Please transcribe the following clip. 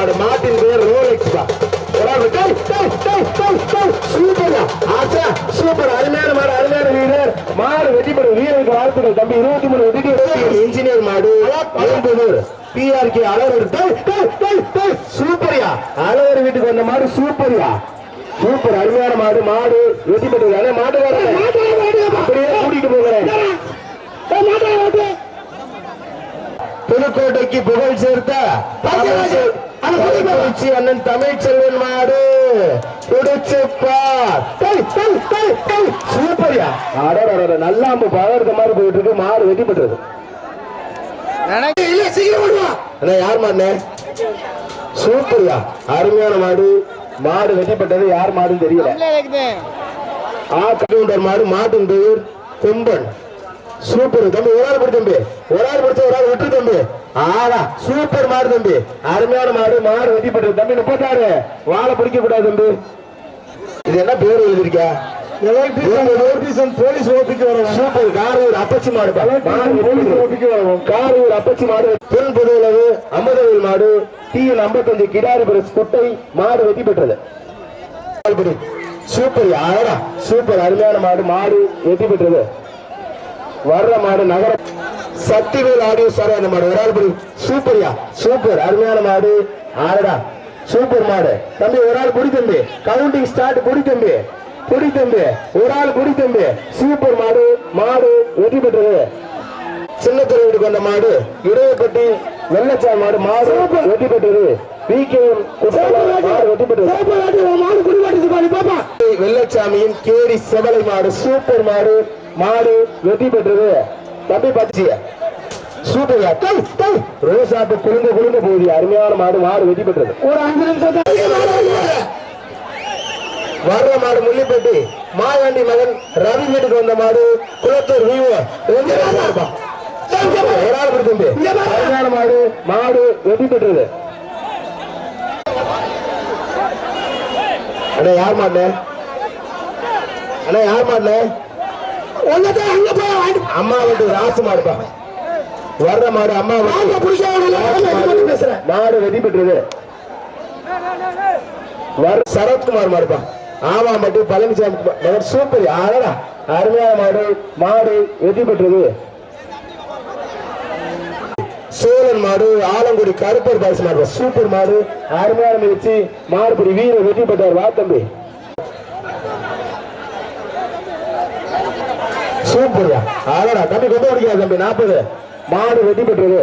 மாடு மாட்டின் பேர் ரோலெக்ஸ் பா இன்ஜினியர் மாடு பிஆர்கே அளவர் சூப்பரியா. அளவர் வீட்டுக்கு வந்த மாடு சூப்பரியா. சூப்பர். அருமையான மாடு. மாடு வெட்டி பெற்று மாடு அப்படியே கூட்டிட்டு போகிறேன் புதுக்கோட்டைக்கு புகழ் சேர்த்த திருச்சி அண்ணன் தமிழ்ச்செல்வன் மாடு. குடிச்சுப்பா சூப்பர்யா அடடட நல்ல அம்பு. மாதிரி போயிட்டு இருக்கு. மாடு வெட்டி அண்ணா யார் மாடுனே சூப்பர்யா அருமையான மாடு. மாடு வெட்டிப்பட்டது யார் மாடுன்னு தெரியல. ஆ கவுண்டர் மாடு மாட்டின் பெயர் கொம்பன். சூப்பர் தம்பி ஒரு ஆள் தம்பி. ஒரு ஆள் பிடிச்ச ஒரு ஆள் விட்டு தம்பி. ஆடா சூப்பர் மாடு தம்பி. அருமையான மாடு மாடு வெட்டிப்பட்டது. தம்பி முப்பத்தாறு. வாழை பிடிக்க கூடாது தம்பி. இது என்ன பேர் எழுதிருக்கா போலீஸ் ஓபிக்கு வரும் சூப்பர் காரூர் அப்பச்சி மாடு போலீஸ் ஓபிக்கு வரும் காரூர் அப்பச்சி மாடு. பெண் பொதுவுளவு அம்பதவில் மாடு. டிஎன் ஐம்பத்தஞ்சு கிடாரி பிரஸ் குட்டை மாடு வெட்டி பெற்றது. சூப்பர் யாரா சூப்பர் அருமையான மாடு மாடு வெற்றி பெற்றது வர்ற மாடு நகர சக்திவேல் ஆடியோ சார் அந்த மாடு. ஒரு ஆள் படி சூப்பர்யா. சூப்பர். அருமையான மாடு. ஆடடா. சூப்பர் மாடு. தம்பி ஒரு ஆள் குடி தம்பி. கவுண்டிங் ஸ்டார்ட் குடி தம்பி. குடி தம்பி. ஒரு ஆள் குடி தம்பி. சூப்பர் மாடு. மாடு வெற்றி பெற்றது. சின்னத்துறை வீட்டுக்கு வந்த மாடு. இடையப்பட்டி வெள்ளச்சா மாடு. மாடு வெற்றி பெற்றது. வெள்ளச்சாமியின் கேடி செவலை மாடு சூப்பர் மாடு மாடு வெற்றி பெற்றது தம்பி பச்சிய சூப்பர்யா தை தை. ரோசாப்பு குழுங்க குழுங்க போகுது. அருமையான மாடு மாடு வெற்றி பெற்றது ஒரு அஞ்சு நிமிஷம் வர்ற மாடு முள்ளிப்பட்டி மாயாண்டி மகன் ரவி வீட்டுக்கு வந்த மாடு குளத்தூர் வீவோ. மாடு மாடு வெற்றி பெற்றது அண்ணா யார் மாடு அண்ணா யார் மாடு அம்மா வீட்டு ராசு மாடுப்பா. வர்ற மாடு அம்மா மாடு. வெற்றி பெற்றது வர சரத்குமார் மாடுப்பா. ஆமா மட்டும் பழனிசாமி சூப்பர். ஆடா அருமையான மாடு. மாடு வெற்றி பெற்றது சோழன் மாடு ஆலங்குடி கருப்பர் பாய்ஸ் மாடு சூப்பர் மாடு அருமையான முயற்சி மாறுபடி வீர வெற்றி பெற்றார் வா தம்பி. சூப்பர்யா. ஆடா தம்பி கொண்டு பிடிக்காது தம்பி நாற்பது. மாடு வெற்றி பெற்றது.